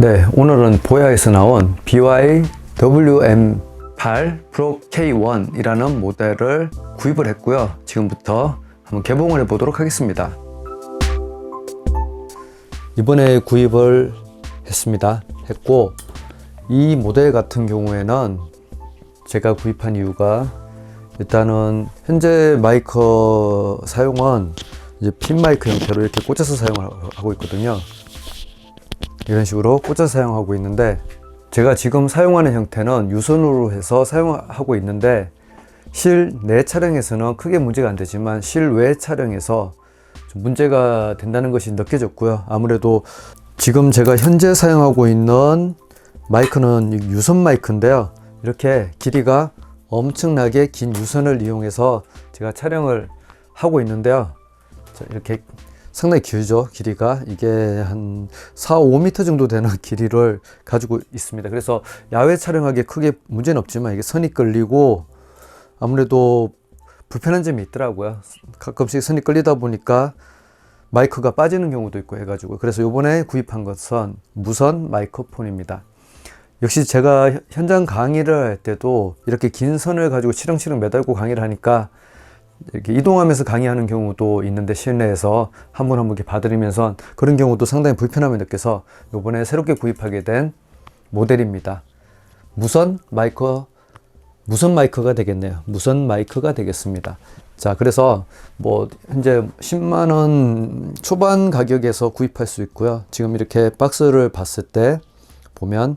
네, 오늘은 보야에서 나온 BYWM8 Pro K1이라는 모델을 구입을 했고요. 지금부터 한번 개봉을 해보도록 하겠습니다. 이번에 구입을 했습니다. 했고, 이 모델 같은 경우에는 제가 구입한 이유가 일단은 현재 마이크 사용은 이제 핀 마이크 형태로 이렇게 꽂아서 사용을 하고 있거든요. 이런 식으로 꽂아서 사용하고 있는데 제가 지금 사용하는 형태는 유선으로 해서 사용하고 있는데 실내 촬영에서는 크게 문제가 안 되지만 실외 촬영에서 좀 문제가 된다는 것이 느껴졌고요. 아무래도 지금 제가 현재 사용하고 있는 마이크는 유선 마이크인데요. 이렇게 길이가 엄청나게 긴 유선을 이용해서 제가 촬영을 하고 있는데요. 자, 이렇게 상당히 길죠. 길이가 이게 한 4, 5m 정도 되는 길이를 가지고 있습니다. 그래서 야외 촬영하기에 크게 문제는 없지만 이게 선이 끌리고 아무래도 불편한 점이 있더라고요. 가끔씩 선이 끌리다 보니까 마이크가 빠지는 경우도 있고 해가지고. 그래서 요번에 구입한 것은 무선 마이크폰입니다. 역시 제가 현장 강의를 할 때도 이렇게 긴 선을 가지고 치렁치렁 매달고 강의를 하니까 이렇게 이동하면서 강의하는 경우도 있는데 실내에서 한 분 한 분 이렇게 봐드리면서 그런 경우도 상당히 불편함을 느껴서 요번에 새롭게 구입하게 된 모델입니다. 무선 마이크, 무선 마이크가 되겠네요. 무선 마이크가 되겠습니다. 자, 그래서 뭐 현재 10만 원 초반 가격에서 구입할 수 있고요. 지금 이렇게 박스를 봤을 때 보면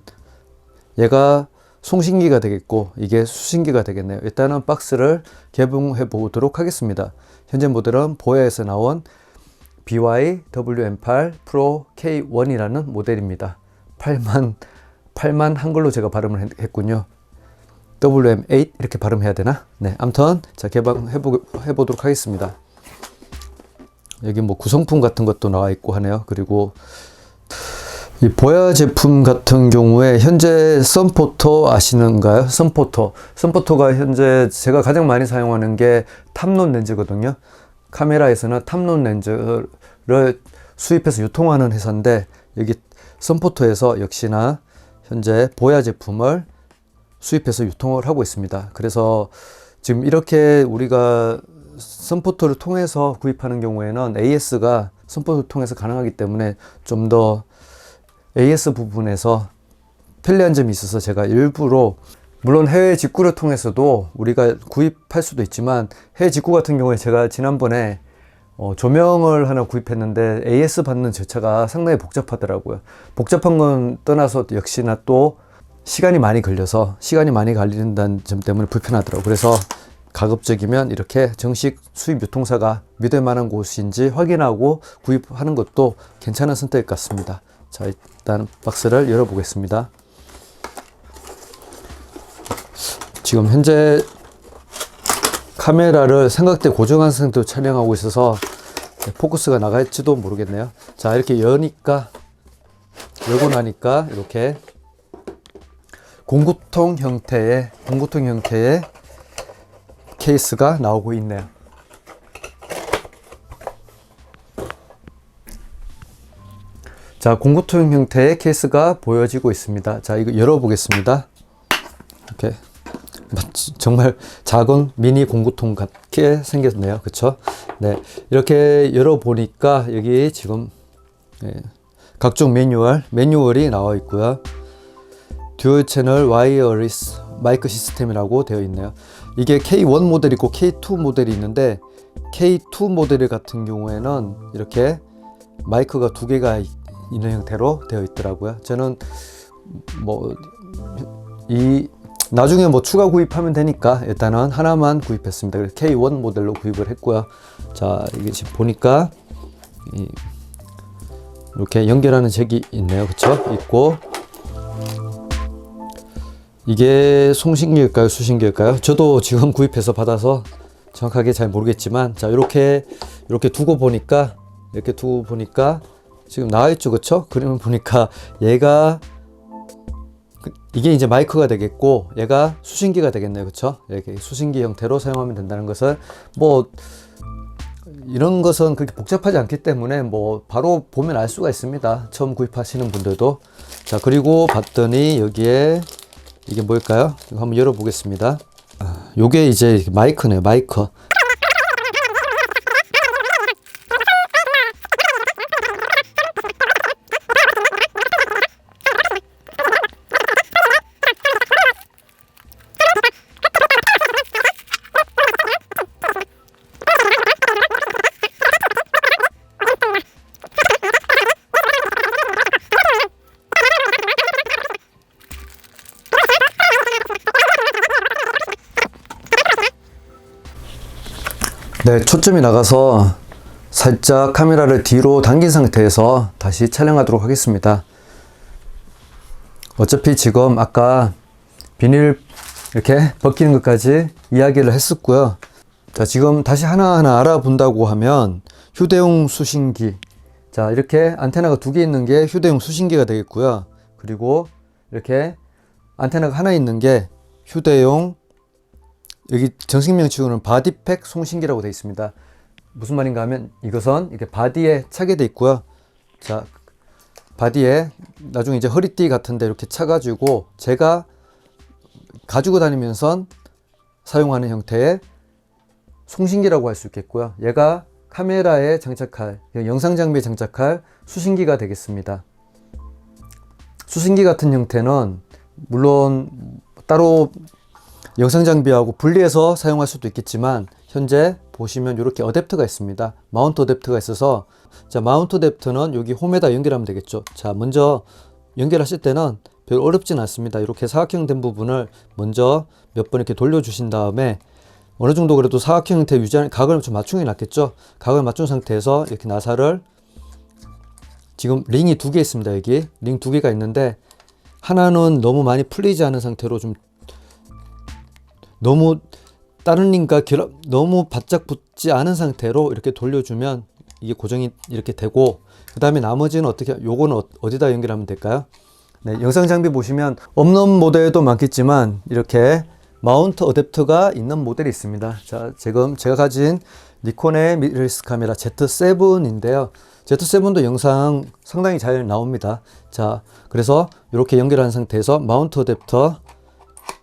얘가 송신기가 되겠고 이게 수신기가 되겠네요. 일단은 박스를 개봉해 보도록 하겠습니다. 현재 모델은 보야에서 나온 BYWM8 Pro K1이라는 모델입니다. 8만 8만 한글로 제가 발음을 했- 했군요. WM8 이렇게 발음해야 되나? 네, 아무튼 자 개방해 보 해보도록 하겠습니다. 여기 뭐 구성품 같은 것도 나와 있고 하네요. 그리고 이 보야 제품 같은 경우에 현재 썬포토 아시는가요? 썬포토. 썬포토가 현재 제가 가장 많이 사용하는 게 탑론 렌즈거든요. 카메라에서는 탑론 렌즈를 수입해서 유통하는 회사인데 여기 썬포토에서 역시나 현재 보야 제품을 수입해서 유통을 하고 있습니다. 그래서 지금 이렇게 우리가 썬포토를 통해서 구입하는 경우에는 AS가 썬포토를 통해서 가능하기 때문에 좀더 AS 부분에서 편리한 점이 있어서 제가 일부러 물론 해외 직구를 통해서도 우리가 구입할 수도 있지만 해외 직구 같은 경우에 제가 지난번에 어, 조명을 하나 구입했는데 AS 받는 절차가 상당히 복잡하더라고요. 복잡한 건 떠나서 역시나 또 시간이 많이 걸려서 시간이 많이 걸린다는 점 때문에 불편하더라고요. 그래서 가급적이면 이렇게 정식 수입 유통사가 믿을 만한 곳인지 확인하고 구입하는 것도 괜찮은 선택 같습니다. 자, 일단 박스를 열어보겠습니다. 지금 현재 카메라를 삼각대 고정한 상태로 촬영하고 있어서 포커스가 나갈지도 모르겠네요. 자, 이렇게 여니까, 열고 나니까 이렇게 공구통 형태의, 공구통 형태의 케이스가 나오고 있네요. 자, 공구통 형태의 케이스가 보여지고 있습니다. 자, 이거 열어보겠습니다. 이렇게 정말 작은 미니 공구통 같게 생겼네요. 그쵸? 네. 이렇게 열어보니까 여기 지금 예, 각종 매뉴얼, 매뉴얼이 나와 있고요. 듀얼 채널 와이어리스 마이크 시스템이라고 되어 있네요. 이게 K1 모델이 있고 K2 모델이 있는데 K2 모델 같은 경우에는 이렇게 마이크가 두 개가 있- 있는 형태로 되어 있더라고요. 저는 뭐 이 나중에 뭐 추가 구입하면 되니까 일단은 하나만 구입했습니다. 그래서 K1 모델로 구입을 했고요. 자 이게 지금 보니까 이 이렇게 연결하는 잭이 있네요. 그쵸? 있고 이게 송신기일까요? 수신기일까요? 저도 지금 구입해서 받아서 정확하게 잘 모르겠지만 자 이렇게 이렇게 두고 보니까 이렇게 두고 보니까 지금 나와 있죠, 그쵸? 그림을 보니까 얘가 그- 이게 이제 마이크가 되겠고 얘가 수신기가 되겠네요, 그쵸? 이렇게 수신기 형태로 사용하면 된다는 것을 뭐 이런 것은 그렇게 복잡하지 않기 때문에 뭐 바로 보면 알 수가 있습니다. 처음 구입하시는 분들도. 자, 그리고 봤더니 여기에 이게 뭘까요? 한번 열어보겠습니다. 아, 요게 이제 마이크네요, 마이크. 네, 초점이 나가서 살짝 카메라를 뒤로 당긴 상태에서 다시 촬영하도록 하겠습니다. 어차피 지금 아까 비닐 이렇게 벗기는 것까지 이야기를 했었고요. 자, 지금 다시 하나하나 알아본다고 하면 휴대용 수신기. 자, 이렇게 안테나가 두 개 있는 게 휴대용 수신기가 되겠고요. 그리고 이렇게 안테나가 하나 있는 게 휴대용 여기 정식 명칭으로는 바디팩 송신기라고 되어 있습니다. 무슨 말인가 하면 이것은 이렇게 바디에 차게 돼 있고요. 자, 바디에 나중에 이제 허리띠 같은데 이렇게 차가지고 제가 가지고 다니면서 사용하는 형태의 송신기라고 할 수 있겠고요. 얘가 카메라에 장착할 영상 장비에 장착할 수신기가 되겠습니다. 수신기 같은 형태는 물론 따로 영상 장비하고 분리해서 사용할 수도 있겠지만 현재 보시면 이렇게 어댑터가 있습니다. 마운트 어댑터가 있어서 자 마운트 어댑터는 여기 홈에다 연결하면 되겠죠. 자 먼저 연결하실 때는 별 어렵진 않습니다. 이렇게 사각형 된 부분을 먼저 몇 번 이렇게 돌려 주신 다음에 어느 정도 그래도 사각형 형태 유지하는 각을 좀 맞추는 게 낫겠죠. 각을 맞춘 상태에서 이렇게 나사를 지금 링이 두 개 있습니다. 여기 링 두 개가 있는데 하나는 너무 많이 풀리지 않은 상태로 좀 너무 다른 링과 결합, 너무 바짝 붙지 않은 상태로 이렇게 돌려주면 이게 고정이 이렇게 되고 그 다음에 나머지는 어떻게 요거는 어- 어디다 연결하면 될까요? 네, 영상 장비 보시면 없는 모델도 많겠지만 이렇게 마운트 어댑터가 있는 모델이 있습니다. 자, 지금 제가 가진 니콘의 미러리스 카메라 Z7 인데요. Z7도 영상 상당히 잘 나옵니다. 자, 그래서 이렇게 연결한 상태에서 마운트 어댑터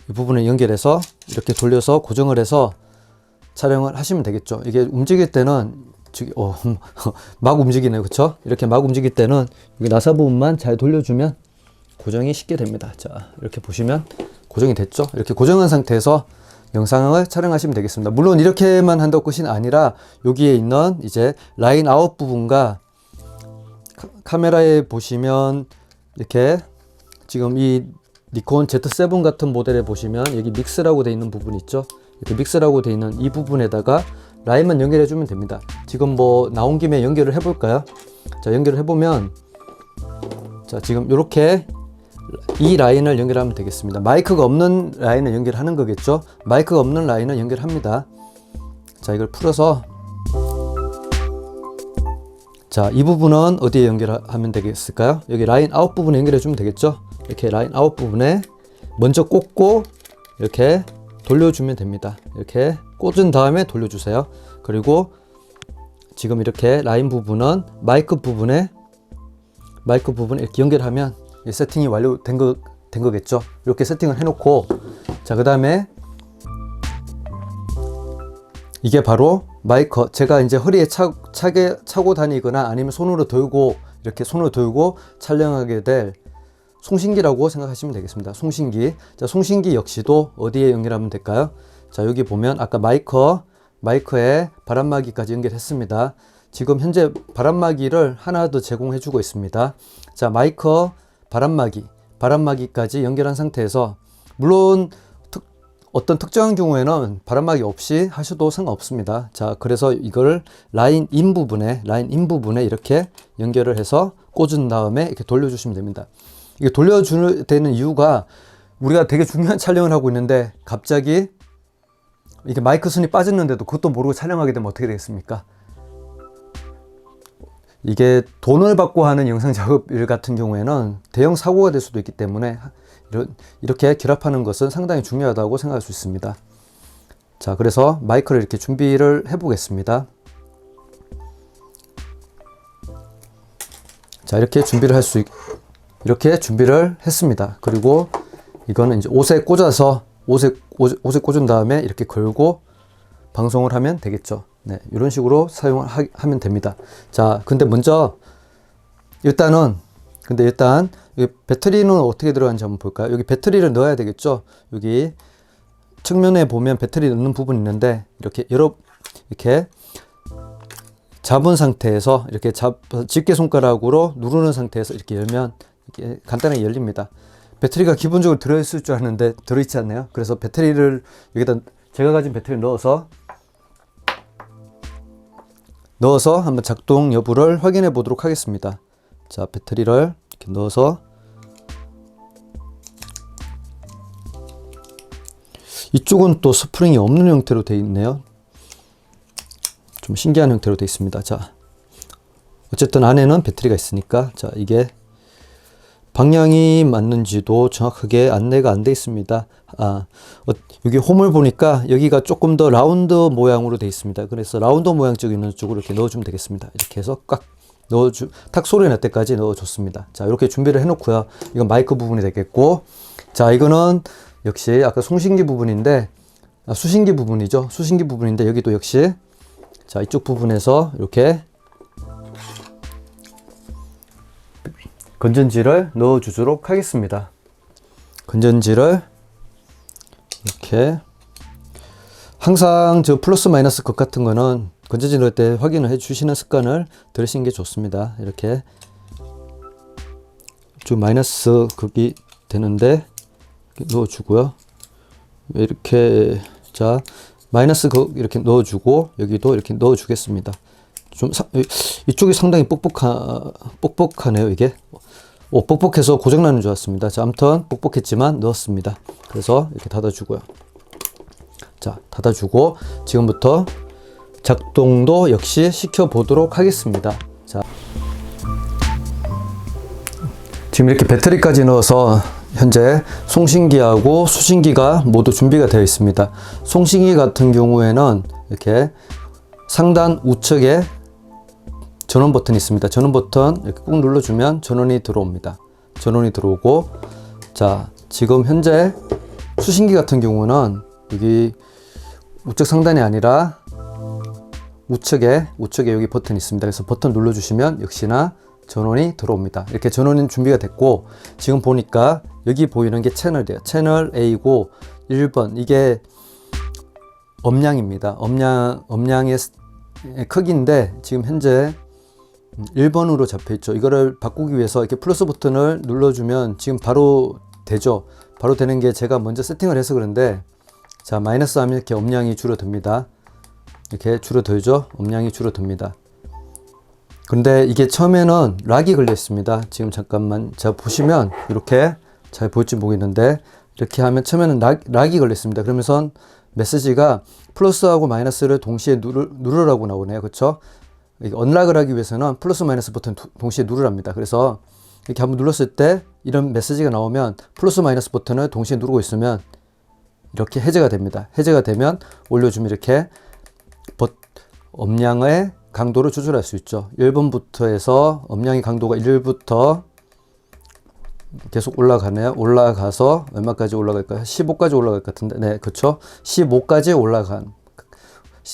이 부분을 연결해서 이렇게 돌려서 고정을 해서 촬영을 하시면 되겠죠. 이게 움직일 때는 어, 막 움직이네요, 그렇죠? 이렇게 막 움직일 때는 여기 나사 부분만 잘 돌려주면 고정이 쉽게 됩니다. 자, 이렇게 보시면 고정이 됐죠? 이렇게 고정한 상태에서 영상을 촬영하시면 되겠습니다. 물론 이렇게만 한다고 끝이 아니라 여기에 있는 이제 라인 아웃 부분과 카- 카메라에 보시면 이렇게 지금 이 니콘 Z7 같은 모델에 보시면 여기 믹스라고 되어 있는 부분 있죠? 이렇게 믹스라고 되어 있는 이 부분에다가 라인만 연결해 주면 됩니다. 지금 뭐 나온 김에 연결을 해 볼까요? 자, 연결을 해 보면 자, 지금 이렇게 이 라인을 연결하면 되겠습니다. 마이크가 없는 라인을 연결하는 거겠죠? 마이크가 없는 라인을 연결합니다. 자, 이걸 풀어서 자, 이 부분은 어디에 연결하면 되겠을까요? 여기 라인 아웃 부분에 연결해 주면 되겠죠? 이렇게 라인 아웃 부분에 먼저 꽂고 이렇게 돌려주면 됩니다. 이렇게 꽂은 다음에 돌려주세요. 그리고 지금 이렇게 라인 부분은 마이크 부분에 마이크 부분에 이렇게 연결하면 이 세팅이 완료된 거, 된 거겠죠. 이렇게 세팅을 해놓고 자, 그 다음에 이게 바로 마이커 제가 이제 허리에 차, 차게 차고 다니거나 아니면 손으로 들고 이렇게 손으로 들고 촬영하게 될 송신기라고 생각하시면 되겠습니다. 송신기. 자, 송신기 역시도 어디에 연결하면 될까요? 자, 여기 보면 아까 마이커 마이크에 바람막이까지 연결했습니다. 지금 현재 바람막이를 하나 더 제공해 주고 있습니다. 자, 마이커 바람막이 바람막이까지 연결한 상태에서 물론 특, 어떤 특정한 경우에는 바람막이 없이 하셔도 상관없습니다. 자, 그래서 이걸 라인 인 부분에, 라인 인 부분에 이렇게 연결을 해서 꽂은 다음에 이렇게 돌려주시면 됩니다. 이게 돌려주는 되는 이유가 우리가 되게 중요한 촬영을 하고 있는데 갑자기 이게 마이크 순이 빠졌는데도 그것도 모르고 촬영하게 되면 어떻게 되겠습니까? 이게 돈을 받고 하는 영상 작업 일 같은 경우에는 대형 사고가 될 수도 있기 때문에 이렇게 결합하는 것은 상당히 중요하다고 생각할 수 있습니다. 자, 그래서 마이크를 이렇게 준비를 해 보겠습니다. 자, 이렇게 준비를 할 수, 있, 이렇게 준비를 했습니다. 그리고 이거는 이제 옷에 꽂아서 옷에, 옷에 꽂은 다음에 이렇게 걸고 방송을 하면 되겠죠. 네, 이런 식으로 사용을 하면 됩니다. 자, 근데 먼저 일단은 근데 일단 이 배터리는 어떻게 들어가는지 한번 볼까요? 여기 배터리를 넣어야 되겠죠. 여기 측면에 보면 배터리 넣는 부분이 있는데 이렇게 여러 이렇게 잡은 상태에서 이렇게 잡 집게 손가락으로 누르는 상태에서 이렇게 열면 이렇게 간단하게 열립니다. 배터리가 기본적으로 들어있을 줄 아는데 들어있지 않네요. 그래서 배터리를 여기다 제가 가진 배터리를 넣어서 넣어서 한번 작동 여부를 확인해 보도록 하겠습니다. 자, 배터리를 이렇게 넣어서 이쪽은 또 스프링이 없는 형태로 되어 있네요. 좀 신기한 형태로 되어 있습니다. 자, 어쨌든 안에는 배터리가 있으니까 자, 이게 방향이 맞는지도 정확하게 안내가 안 돼 있습니다. 아, 어, 여기 홈을 보니까 여기가 조금 더 라운드 모양으로 돼 있습니다. 그래서 라운드 모양 쪽에 있는 쪽으로 이렇게 넣어주면 되겠습니다. 이렇게 해서 꽉 넣어주, 탁 소리 날 때까지 넣어줬습니다. 자, 이렇게 준비를 해놓고요. 이건 마이크 부분이 되겠고, 자, 이거는 역시 아까 송신기 부분인데, 아, 수신기 부분이죠. 수신기 부분인데, 여기도 역시, 자, 이쪽 부분에서 이렇게 건전지를 넣어 주도록 하겠습니다. 건전지를 이렇게 항상 저 플러스 마이너스 것 같은 거는 건전지 넣을 때 확인을 해 주시는 습관을 들으시는 게 좋습니다. 이렇게 좀 마이너스 극이 되는데 이렇게 넣어 주고요. 이렇게 자 마이너스 극 이렇게 넣어 주고 여기도 이렇게 넣어 주겠습니다. 좀 사, 이- 이쪽이 상당히 뻑뻑하, 뻑뻑하네요 이게. 오, 뻑뻑해서 고장나는 줄 알았습니다. 자 아무튼 뻑뻑했지만 넣었습니다. 그래서 이렇게 닫아주고요. 자 닫아주고 지금부터 작동도 역시 시켜보도록 하겠습니다. 자. 지금 이렇게 배터리까지 넣어서 현재 송신기하고 수신기가 모두 준비가 되어 있습니다. 송신기 같은 경우에는 이렇게 상단 우측에 전원 버튼이 있습니다. 전원 버튼 이렇게 꾹 눌러주면 전원이 들어옵니다. 전원이 들어오고 자 지금 현재 수신기 같은 경우는 여기 우측 상단이 아니라 우측에 우측에 여기 버튼이 있습니다. 그래서 버튼 눌러주시면 역시나 전원이 들어옵니다. 이렇게 전원은 준비가 됐고 지금 보니까 여기 보이는 게 채널이에요. 채널 A고 1번 이게 음량입니다. 음량 음량의 스- 크기인데 지금 현재 1번으로 잡혀 있죠. 이거를 바꾸기 위해서 이렇게 플러스 버튼을 눌러주면 지금 바로 되죠. 바로 되는 게 제가 먼저 세팅을 해서 그런데 자 마이너스 하면 이렇게 음량이 줄어듭니다. 이렇게 줄어들죠. 음량이 줄어듭니다. 근데 이게 처음에는 락이 걸려 있습니다. 지금 잠깐만 자 보시면 이렇게 잘 보일지 모르겠는데 이렇게 하면 처음에는 락, 락이 걸려 있습니다. 그러면서 메시지가 플러스하고 마이너스를 동시에 누르, 누르라고 나오네요. 이게 언락을 하기 위해서는 플러스 마이너스 버튼 두- 동시에 누르랍니다. 그래서 이렇게 한번 눌렀을 때 이런 메시지가 나오면 플러스 마이너스 버튼을 동시에 누르고 있으면 이렇게 해제가 됩니다. 해제가 되면 올려주면 이렇게 버, 음량의 강도를 조절할 수 있죠. 1번부터 해서 음량의 강도가 1부터 계속 올라가네요. 올라가서 얼마까지 올라갈까요? 15까지 올라갈 것 같은데, 네, 그렇죠. 15까지 올라간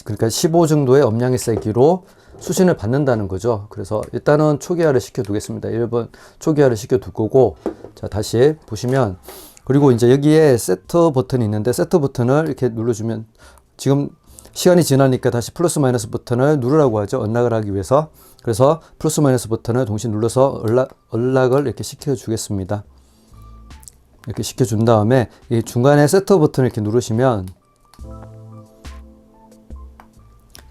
그러니까 15 정도의 음량의 세기로 수신을 받는다는 거죠. 그래서 일단은 초기화를 시켜 두겠습니다. 1번 초기화를 시켜 둘 거고 자, 다시 보시면 그리고 이제 여기에 세트 버튼이 있는데 세트 버튼을 이렇게 눌러주면 지금 시간이 지나니까 다시 플러스 마이너스 버튼을 누르라고 하죠. 언락을 하기 위해서. 그래서 플러스 마이너스 버튼을 동시에 눌러서 언락, 언락을 이렇게 시켜 주겠습니다. 이렇게 시켜 준 다음에 이 중간에 세트 버튼을 이렇게 누르시면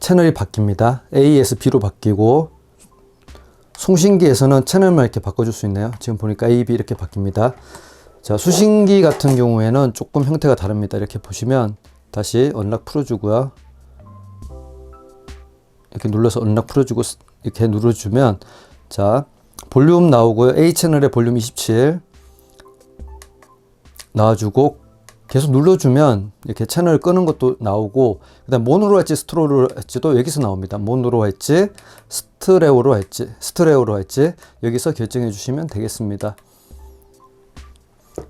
채널이 바뀝니다. A에서 B로 바뀌고 송신기에서는 채널만 이렇게 바꿔줄 수 있네요. 지금 보니까 A, B 이렇게 바뀝니다. 자, 수신기 같은 경우에는 조금 형태가 다릅니다. 이렇게 보시면 다시 언락 풀어주고요. 이렇게 눌러서 언락 풀어주고 이렇게 눌러주면 자 볼륨 나오고요. A 채널의 볼륨 27 나와주고 계속 눌러주면 이렇게 채널 끄는 것도 나오고 그 다음 모노로 할지 스트로로 할지도 여기서 나옵니다. 모노로 할지 스트레오로 할지 스트레오로 할지 여기서 결정해 주시면 되겠습니다.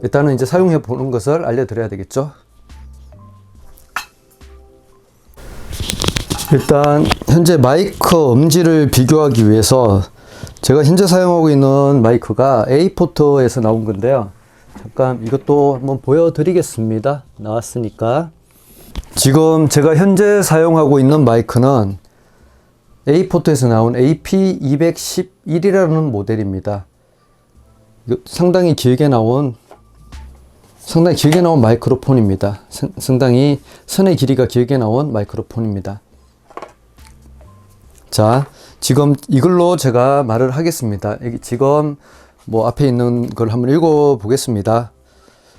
일단은 이제 사용해 보는 것을 알려드려야 되겠죠. 일단 현재 마이크 음질을 비교하기 위해서 제가 현재 사용하고 있는 마이크가 A포트에서 나온 건데요. 잠깐 이것도 한번 보여드리겠습니다. 나왔으니까. 지금 제가 현재 사용하고 있는 마이크는 A포트에서 나온 AP211이라는 모델입니다. 상당히 길게 나온 상당히 길게 나온 마이크로폰입니다. 상- 상당히 선의 길이가 길게 나온 마이크로폰입니다. 자, 지금 이걸로 제가 말을 하겠습니다. 지금 뭐 앞에 있는 걸 한번 읽어 보겠습니다.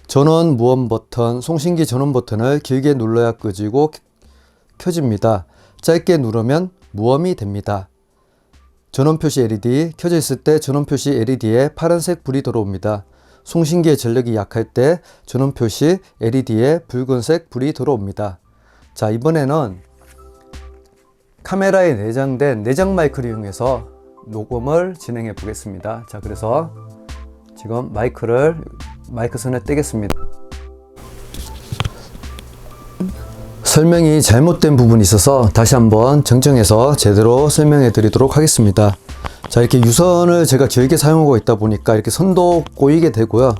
전원 무원 버튼, 송신기 전원 버튼을 길게 눌러야 끄지고 켜집니다. 짧게 누르면 무음이 됩니다. 전원 표시 LED 켜져 있을 때 전원 표시 LED에 파란색 불이 들어옵니다. 송신기의 전력이 약할 때 전원 표시 LED에 붉은색 불이 들어옵니다. 자, 이번에는 카메라에 내장된 내장 마이크를 이용해서 녹음을 진행해 보겠습니다. 자, 그래서 지금 마이크를 마이크 선에 떼겠습니다. 설명이 잘못된 부분이 있어서 다시 한번 정정해서 제대로 설명해 드리도록 하겠습니다. 자, 이렇게 유선을 제가 길게 사용하고 있다 보니까 이렇게 선도 꼬이게 되고요.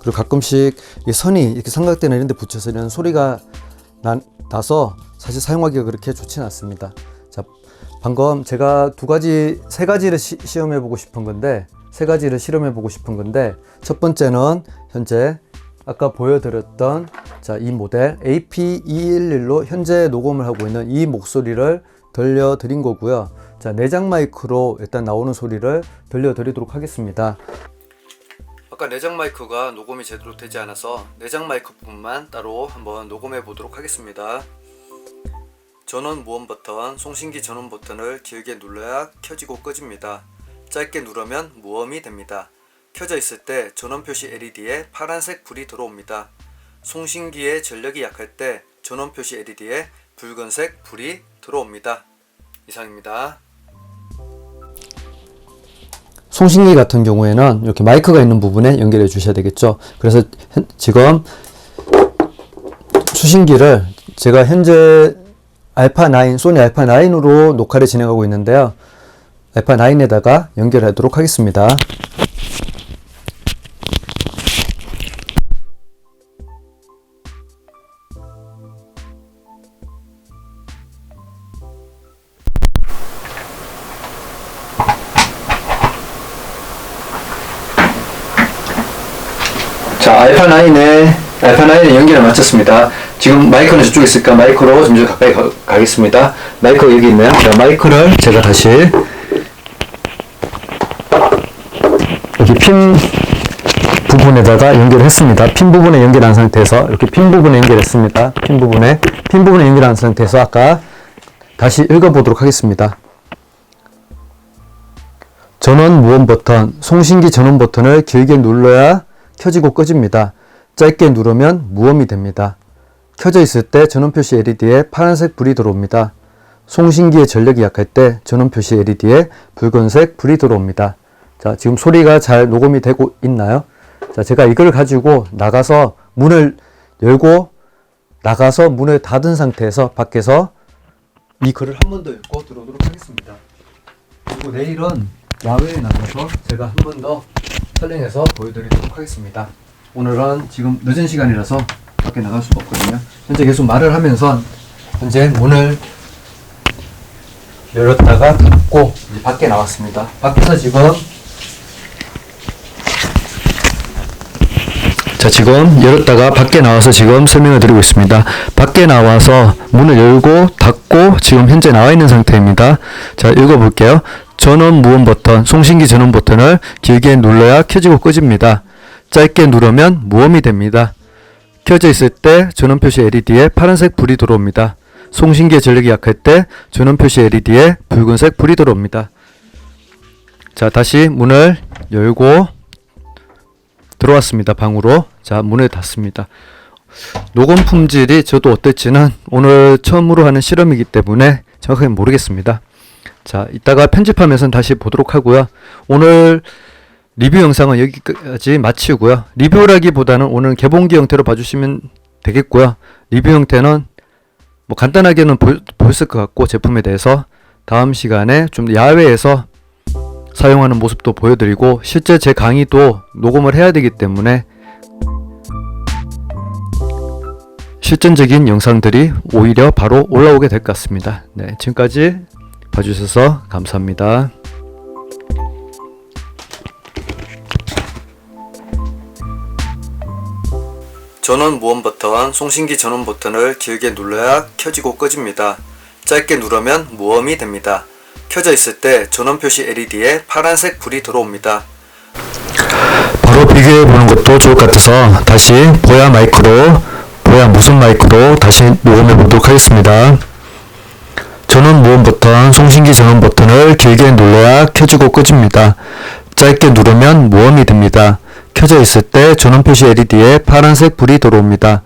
그리고 가끔씩 이 선이 이렇게 삼각대나 이런 데 붙여서 이런 소리가 나, 나서 사실 사용하기가 그렇게 좋지는 않습니다. 자, 방금 제가 두 가지, 세 가지를 시, 시험해 보고 싶은 건데, 세 가지를 실험해 보고 싶은 건데, 첫 번째는 현재 아까 보여드렸던 자, 이 모델 AP211로 현재 녹음을 하고 있는 이 목소리를 들려드린 거고요. 자, 내장 마이크로 일단 나오는 소리를 들려드리도록 하겠습니다. 아까 내장 마이크가 녹음이 제대로 되지 않아서 내장 마이크 부분만 따로 한번 녹음해 보도록 하겠습니다. 전원 무원 버튼, 송신기 전원 버튼을 길게 눌러야 켜지고 꺼집니다. 짧게 누르면 무음이 됩니다. 켜져 있을 때 전원 표시 LED에 파란색 불이 들어옵니다. 송신기의 전력이 약할 때 전원 표시 LED에 붉은색 불이 들어옵니다. 이상입니다. 송신기 같은 경우에는 이렇게 마이크가 있는 부분에 연결해 주셔야 되겠죠. 그래서 현- 지금 수신기를 제가 현재 알파 9, 소니 알파 9으로 녹화를 진행하고 있는데요. 알파 9에다가 연결하도록 하겠습니다. 자, 알파 9에 알파 9에 연결을 마쳤습니다. 지금 마이크는 저쪽에 있으니까 마이크로 점점 가까이 가, 가겠습니다. 마이크가 여기 있네요. 자, 마이크를 제가 다시 여기 핀 부분에다가 연결했습니다. 핀 부분에 연결한 상태에서 이렇게 핀 부분에 연결했습니다. 핀 부분에 핀 부분에 연결한 상태에서 아까 다시 읽어보도록 하겠습니다. 전원 무원 버튼, 송신기 전원 버튼을 길게 눌러야 켜지고 꺼집니다. 짧게 누르면 무음이 됩니다. 켜져 있을 때 전원 표시 LED에 파란색 불이 들어옵니다. 송신기의 전력이 약할 때 전원 표시 LED에 붉은색 불이 들어옵니다. 자, 지금 소리가 잘 녹음이 되고 있나요? 자, 제가 이걸 가지고 나가서 문을 열고 나가서 문을 닫은 상태에서 밖에서 이 글을 한 번 더 읽고 들어오도록 하겠습니다. 그리고 내일은 야외에 나가서 제가 한 번더 촬영해서 보여드리도록 하겠습니다. 오늘은 지금 늦은 시간이라서 밖에 나갈 수가 없거든요. 현재 계속 말을 하면서 현재 문을 열었다가 닫고 이제 밖에 나왔습니다. 밖에서 지금 자 지금 열었다가 밖에 나와서 지금 설명을 드리고 있습니다. 밖에 나와서 문을 열고 닫고 지금 현재 나와 있는 상태입니다. 자 읽어볼게요. 전원 무원 버튼, 송신기 전원 버튼을 길게 눌러야 켜지고 꺼집니다. 짧게 누르면 무음이 됩니다. 켜져 있을 때 전원 표시 LED에 파란색 불이 들어옵니다. 송신기의 전력이 약할 때 전원 표시 LED에 붉은색 불이 들어옵니다. 자 다시 문을 열고 들어왔습니다. 방으로. 자, 문을 닫습니다. 녹음 품질이 저도 어떨지는 오늘 처음으로 하는 실험이기 때문에 정확하게 모르겠습니다. 자, 이따가 편집하면서 다시 보도록 하고요. 오늘 리뷰 영상은 여기까지 마치고요. 리뷰라기보다는 오늘 개봉기 형태로 봐주시면 되겠고요. 리뷰 형태는 뭐 간단하게는 보, 보였을 것 같고 제품에 대해서 다음 시간에 좀 야외에서 사용하는 모습도 보여드리고 실제 제 강의도 녹음을 해야 되기 때문에 실전적인 영상들이 오히려 바로 올라오게 될 것 같습니다. 네, 지금까지 봐주셔서 감사합니다. 전원 무원 버튼, 송신기 전원 버튼을 길게 눌러야 켜지고 꺼집니다. 짧게 누르면 무음이 됩니다. 켜져 있을 때 전원 표시 LED에 파란색 불이 들어옵니다. 바로 비교해 보는 것도 좋을 것 같아서 다시 보야 마이크로 보야 무선 마이크로 다시 녹음해 보도록 하겠습니다. 전원 무음 버튼, 송신기 전원 버튼을 길게 눌러야 켜지고 꺼집니다. 짧게 누르면 무음이 됩니다. 켜져 있을 때 전원 표시 LED에 파란색 불이 들어옵니다.